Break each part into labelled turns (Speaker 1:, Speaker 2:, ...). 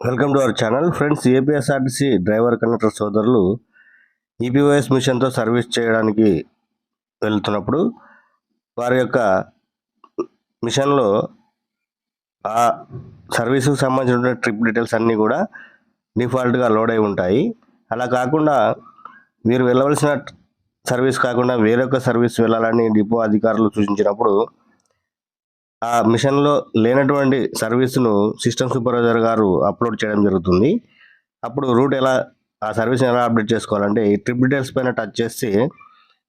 Speaker 1: Welcome to our channel. Friends APSRTC driver conductor సోదరులు EPOS మిషన్తో service చేయడానికి వెళ్తున్నప్పుడు వారి యొక్క మిషన్లో ఆ సర్వీసుకు సంబంధించిన ట్రిప్ డీటెయిల్స్ అన్నీ కూడా డిఫాల్ట్గా లోడ్ అయి ఉంటాయి. అలా కాకుండా మీరు వెళ్ళవలసిన సర్వీస్ కాకుండా వేరొక సర్వీస్ వెళ్ళాలని డిపో అధికారులు సూచించినప్పుడు ఆ మిషన్లో లేనటువంటి సర్వీస్ను సిస్టమ్ సూపర్వైజర్ గారు అప్లోడ్ చేయడం జరుగుతుంది. అప్పుడు రూట్ ఎలా ఆ సర్వీస్ని ఎలా అప్డేట్ చేసుకోవాలంటే ఈ ట్రిప్ డీటెయిల్స్ పైన టచ్ చేస్తే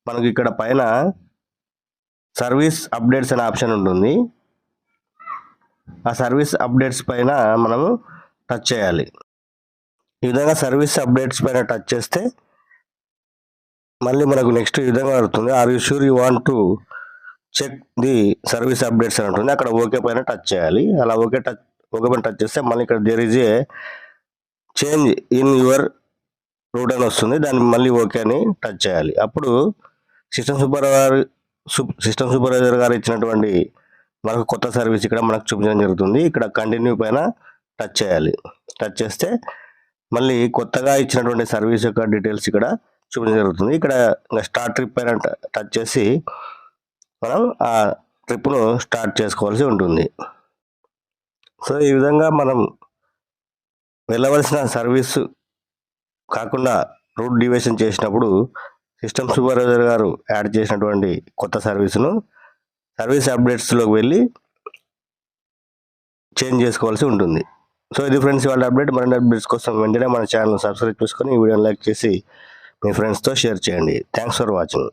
Speaker 1: మనకి ఇక్కడ పైన సర్వీస్ అప్డేట్స్ అనే ఆప్షన్ ఉంటుంది. ఆ సర్వీస్ అప్డేట్స్ పైన మనము టచ్ చేయాలి. ఈ విధంగా సర్వీస్ అప్డేట్స్ పైన టచ్ చేస్తే మళ్ళీ మనకు నెక్స్ట్ ఈ విధంగా అడుగుతుంది are you sure you want to check the service updates అని ఉంటుంది. అక్కడ ఓకే పైన టచ్ చేయాలి. అలా ఓకే టచ్ ఓకే పైన టచ్ చేస్తే మళ్ళీ ఇక్కడ there is a change in your route అని వస్తుంది. దాన్ని మళ్ళీ ఓకే అని టచ్ చేయాలి. అప్పుడు సిస్టమ్ సూపర్వైజర్ సిస్టమ్ సూపర్వైజర్ గారు ఇచ్చినటువంటి మనకు కొత్త సర్వీస్ ఇక్కడ మనకు చూపించడం జరుగుతుంది. ఇక్కడ కంటిన్యూ పైన టచ్ చేయాలి. టచ్ చేస్తే మళ్ళీ కొత్తగా ఇచ్చినటువంటి సర్వీస్ యొక్క డీటెయిల్స్ ఇక్కడ చూపించడం జరుగుతుంది. ఇక్కడ స్టార్ట్ ట్రిప్ పైన టచ్ చేసి మనం ఆ ట్రిప్ను స్టార్ట్ చేసుకోవాల్సి ఉంటుంది. సో ఈ విధంగా మనం వెళ్ళవలసిన సర్వీస్ కాకుండా రూట్ డివేషన్ చేసినప్పుడు సిస్టమ్ సూపర్వైజర్ గారు యాడ్ చేసినటువంటి కొత్త సర్వీస్ను సర్వీస్ అప్డేట్స్లోకి వెళ్ళి చేంజ్ చేసుకోవాల్సి ఉంటుంది. సో ఇది ఫ్రెండ్స్ వాళ్ళ అప్డేట్. మరిన్ని అప్డేట్స్ కోసం వెంటనే మన ఛానల్ సబ్స్క్రైబ్ చేసుకొని ఈ వీడియోని లైక్ చేసి మీ ఫ్రెండ్స్తో షేర్ చేయండి. Thanks for watching.